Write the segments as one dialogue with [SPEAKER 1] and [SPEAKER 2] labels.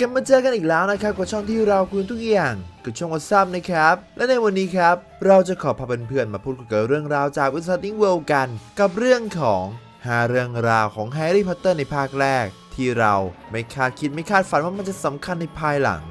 [SPEAKER 1] กันมาเจอกันอีกแล้วนะครับกับช่องที่เราคุยทุกอย่างกับช่องว h ซับนะครับ และในวันนี้ครับ เราจะขอพาเพื่อนๆมาพูดคุยกับเรื่องราวจากวิสัท i ิเวิลด์กัน กับเรื่องของหาเรื่องราวของแฮร์รี่พอตเตอร์ในภาคแรก ที่เราไม่คาดคิดไม่คาดฝันว่ามันจะสำคัญในภายหลัง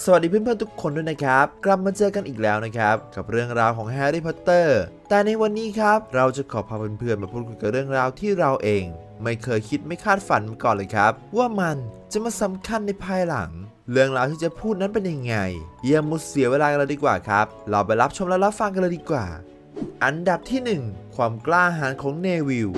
[SPEAKER 1] สวัสดีเพื่อนๆทุกคนด้วยนะครับ กลับมาเจอกันอีกแล้วนะครับ กับเรื่องราวของแฮร์รี่พอตเตอร์แต่ในวันนี้ครับ เราจะขอพาเพื่อนๆมาพูดคุยกับเรื่องราวที่เราเอง ไม่เคยคิดไม่คาดฝันมาก่อนเลยครับ ว่ามันจะมาสำคัญในภายหลัง เรื่องราวที่จะพูดนั้นเป็นยังไงอย่ามุดเสียเวลากันเลยดีกว่าครับ เราไปรับชมและรับฟังกันเลยดีกว่า อันดับที่ 1 ความกล้าหาญของเนวิล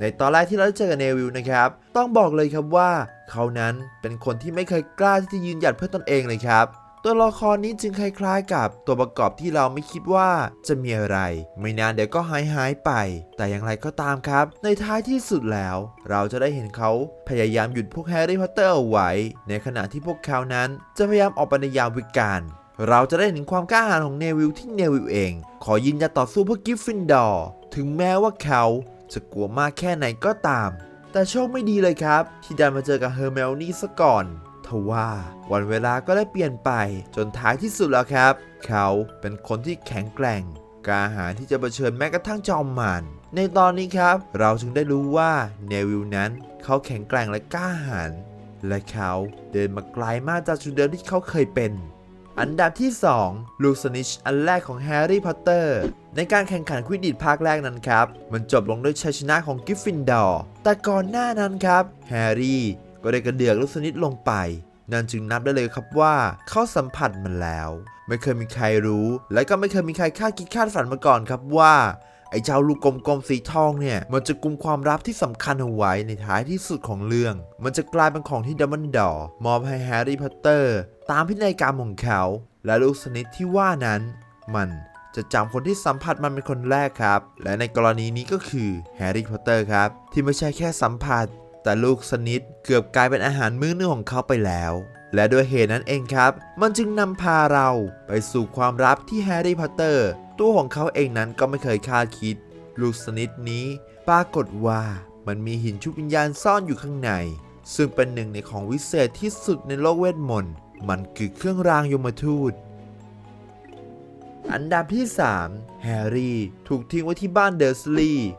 [SPEAKER 1] ในตอนแรกที่เราได้เจอกับเนวิลนะครับ ต้องบอกเลยครับว่า เขานั้นเป็นคนที่ไม่เคยกล้าที่จะยืนหยัดเพื่อตนเองเลยครับ ตัวละครนี้จึงคล้ายๆ กับตัวประกอบที่เราไม่คิดว่าจะมีอะไร ไม่นานเดี๋ยวก็หายหายๆไป แต่อย่างไรก็ตามครับ ในท้ายที่สุดแล้ว เราจะได้เห็นเขาพยายามหยุดพวกแฮร์รี่พอตเตอร์เอาไว้ ในขณะที่พวกเขานั้นจะพยายามออกไปในยามวิกาลเราจะได้เห็นความกล้าหาญของเนวิลที่เนวิลเอง ขอยืนหยัดต่อสู้เพื่อกิฟฟินดอร์ ถึงแม้ว่าเขา จะกลัวมากแค่ไหนก็ตาม แต่โชคไม่ดีเลยครับ ที่ดันมาเจอกับเฮอร์เมลนี่ซะก่อนทว่าวันเวลาก็ได้เปลี่ยนไปจนท้ายที่สุดแล้วครับ เขาเป็นคนที่แข็งแกร่งกล้าหาญที่จะเผชิญแม้กระทั่งจอมมารในตอนนี้ครับ เราจึงได้รู้ว่าเนวิลนั้น เขาแข็งแกร่งและกล้าหาญและเขาเดินมาไกลมากจากจุดเดิมที่เขาเคยเป็น อันดับที่ 2 ลูกสนิชอันแรกของแฮร์รี่พอตเตอร์ในการแข่งขันควิดดิชภาคแรกนั้นครับ มันจบลงด้วยชัยชนะของกิฟฟินดอร์แต่ก่อนหน้านั้นครับแฮร์รี่ก็ได้กระเดือกลูกสนิชลงไป นั่นจึงนับได้เลยครับว่าเขาสัมผัสมันแล้ว ไม่เคยมีใครรู้ และก็ไม่เคยมีใครคาดคิดคาดฝันมาก่อนครับว่า ไอ้เจ้าลูกกลมๆสีทองเนี่ย มันจะกุมความลับที่สำคัญเอาไว้ในท้ายที่สุดของเรื่อง มันจะกลายเป็นของที่ดัมเบิลดอร์มอบให้แฮร์รี่พอตเตอร์ ตามพินัยกรรมของเขา และลูกสนิทที่ว่านั้น มันจะจำคนที่สัมผัสมันเป็นคนแรกครับ และในกรณีนี้ก็คือแฮร์รี่พอตเตอร์ครับ ที่ไม่ใช่แค่สัมผัส แต่ลูกสนิทเกือบกลายเป็นอาหารมื้อหนึงของเขาไปแล้ว และด้วยเหตุนั้นเองครับ มันจึงนำพาเราไปสู่ความลับที่แฮร์รี่พอตเตอร์ ตัวของเขาเองนั้นก็ไม่เคยคาดคิด ลูกสนิทนี้ปรากฏว่ามันมีหินชุบวิญญาณซ่อนอยู่ข้างใน ซึ่งเป็นหนึ่งในของวิเศษที่สุดในโลกเวทมนต์ มันคือเครื่องรางยมทูต อันดับที่ 3 แฮร์รี่ ถูกทิ้งไว้ที่บ้านเดอร์สลีย์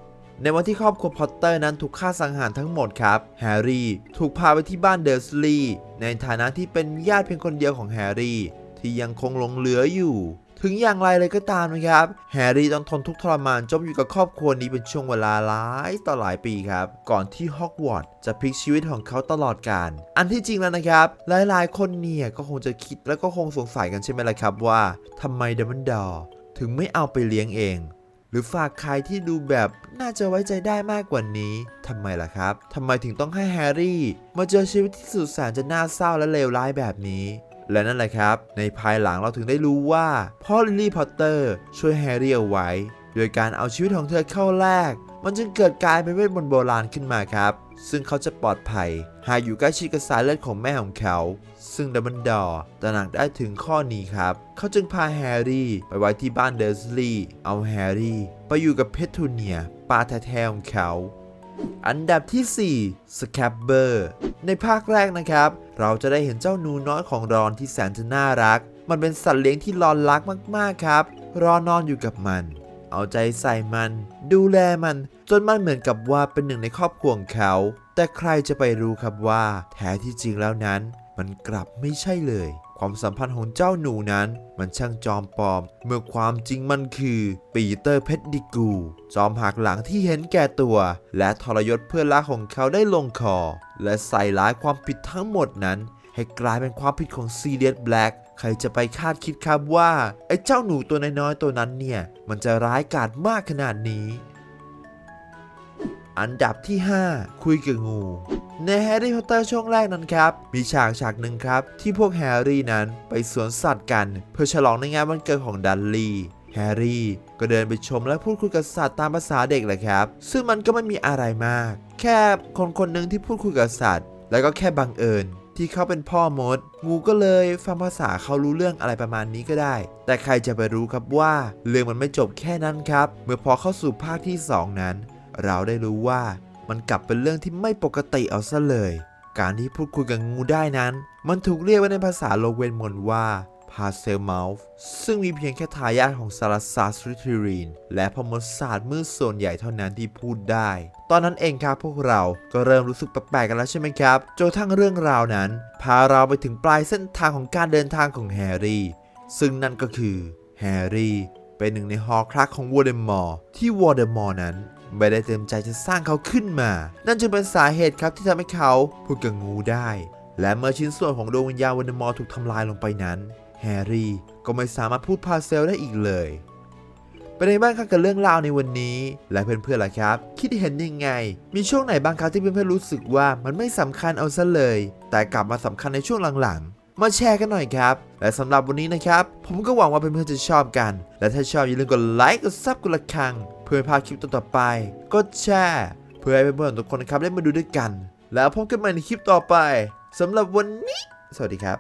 [SPEAKER 1] ในวันที่ครอบครัวพอตเตอร์นั้นถูกฆ่าสังหารทั้งหมดครับ แฮร์รี่ถูกพาไปที่บ้านเดอร์สลีย์ในฐานะที่เป็นญาติเพียงคนเดียวของแฮร์รี่ที่ยังคงหลงเหลืออยู่ ถึงอย่างไรเลยก็ตามนะครับ แฮร์รี่ต้องทนทุกทรมานจมอยู่กับครอบครัวนี้เป็นช่วงเวลาหลายต่อหลายปีครับ ก่อนที่ฮอกวอตส์จะพลิกชีวิตของเขาตลอดกาลอันที่จริงแล้วนะครับ หลายๆ คนเนี่ยก็คงจะคิดแล้วก็คงสงสัยกันใช่ไหมล่ะครับว่าทำไมดัมเบิลดอร์ถึงไม่เอาไปเลี้ยงเอง หรือฝากใครที่ดูแบบน่าจะไว้ใจได้มากกว่านี้ทำไมล่ะครับทำไมถึงต้องให้แฮร์รี่ มาเจอชีวิตที่สุดแสนจะน่าเศร้าและเลวร้ายแบบนี้ และนั่นแหละครับ ในภายหลังเราถึงได้รู้ว่าพ่อลิลลี่พอตเตอร์ช่วยแฮร์รี่เอาไว้ โดยการเอาชีวิตของเธอเข้าแลกมันจึงเกิดกลายเป็นเวทมนต์โบราณขึ้นมาครับ ซึ่งเขาจะปลอดภัย หากอยู่ใกล้ชิดกับสายเลือดของแม่ของเขา ซึ่งดัมเบิลดอร์ตระหนักได้ถึงข้อนี้ครับ เขาจึงพาแฮร์รี่ไปไว้ที่บ้านเดอร์สลีย์เอาแฮร์รี่ไปอยู่กับเพทูเนียป้าแท้ๆของเขา อันดับที่ 4 สแคปเบอร์ ในภาคแรกนะครับ เราจะได้เห็นเจ้าหนูน้อยของรอนที่แสนจะน่ารัก มันเป็นสัตว์เลี้ยงที่รอนรักมากๆครับ รอนอนอยู่กับมัน เอาใจใส่มัน ดูแลมัน จนมันเหมือนกับว่าเป็นหนึ่งในครอบครัวของเขา แต่ใครจะไปรู้ครับว่า แท้ที่จริงแล้วนั้น มันกลับไม่ใช่เลย ความสัมพันธ์ของเจ้าหนูนั้น มันช่างจอมปลอม เมื่อความจริงมันคือปีเตอร์เพชรดิกู จอมหักหลังที่เห็นแก่ตัว และทรยศเพื่อนรักของเขาได้ลงคอ และใส่ร้ายความผิดทั้งหมดนั้น ให้กลายเป็นความผิดของซีเรียสแบล็กใครจะไปคาดคิดครับว่าไอ้เจ้าหนูตัวน้อยๆตัวนั้นเนี่ย มันจะร้ายกาจมากขนาดนี้ อันดับที่ 5 คุยกับงู ในแฮร์รี่พอตเตอร์ช่วงแรกนั้นครับ มีฉากฉากหนึ่งครับ ที่พวกแฮร์รี่นั้นไปสวนสัตว์กัน เพื่อฉลองในงานวันเกิดของดันลีแฮร์รี่ก็เดินไปชมและพูดคุยกับสัตว์ตามภาษาเด็กแหละครับ ซึ่งมันก็ไม่มีอะไรมาก แค่คนคนหนึ่งที่พูดคุยกับสัตว์ แล้วก็แค่บังเอิญที่เขาเป็นพ่อมด งูก็เลยฟังภาษาเขารู้เรื่องอะไรประมาณนี้ก็ได้ แต่ใครจะไปรู้ครับว่า เรื่องมันไม่จบแค่นั้นครับ เมื่อพอเข้าสู่ภาคที่ 2 นั้น เราได้รู้ว่ามันกลับเป็นเรื่องที่ไม่ปกติเอาซะเลย การที่พูดคุยกับงูได้นั้น มันถูกเรียกว่าในภาษาโลกเวนมนว่าพาเซลมาฟซึ่งมีเพียงแค่ทายาทของซาราซาสริทิรีน และพมศาสตร์มืดส่วนใหญ่เท่านั้นที่พูดได้ ตอนนั้นเองครับพวกเราก็เริ่มรู้สึกแปลกๆกันแล้วใช่ไหมครับ จนทั่งเรื่องราวนั้น พาเราไปถึงปลายเส้นทางของการเดินทางของแฮร์รี่ ซึ่งนั่นก็คือแฮร์รี่เป็นหนึ่งในฮอครักของวอร์เดมอร์ที่วอร์เดมอร์นั้น ไม่ได้เต็มใจจะสร้างเขาขึ้นมา นั่นจึงเป็นสาเหตุครับที่ทำให้เขาพูดกับงูได้ และเมื่อชิ้นส่วนของดวงวิญญาณวอร์เดมอร์ถูกทำลายลงไปนั้น แฮร์รี่ก็ไม่สามารถพูดพาเซลได้อีกเลยเป็นไงบ้างครับกับเรื่องราวในวันนี้ และเพื่อนๆล่ะครับ คิดเห็นยังไง มีช่วงไหนบ้างครับที่เพื่อนๆรู้สึกว่ามันไม่สำคัญเอาซะเลย แต่กลับมาสำคัญในช่วงหลังๆ มาแชร์กันหน่อยครับ และสำหรับวันนี้นะครับ ผมก็หวังว่าเพื่อนๆจะชอบกัน และถ้าชอบอย่าลืมกดไลค์ กดซับกดละครัง เพื่อไม่พลาดคลิปต่อๆไป กดแชร์ เพื่อให้เพื่อนๆทุกคนนะครับได้มาดูด้วยกัน แล้วพบกันใหม่ในคลิปต่อไปสำหรับวันนี้ สวัสดีครับ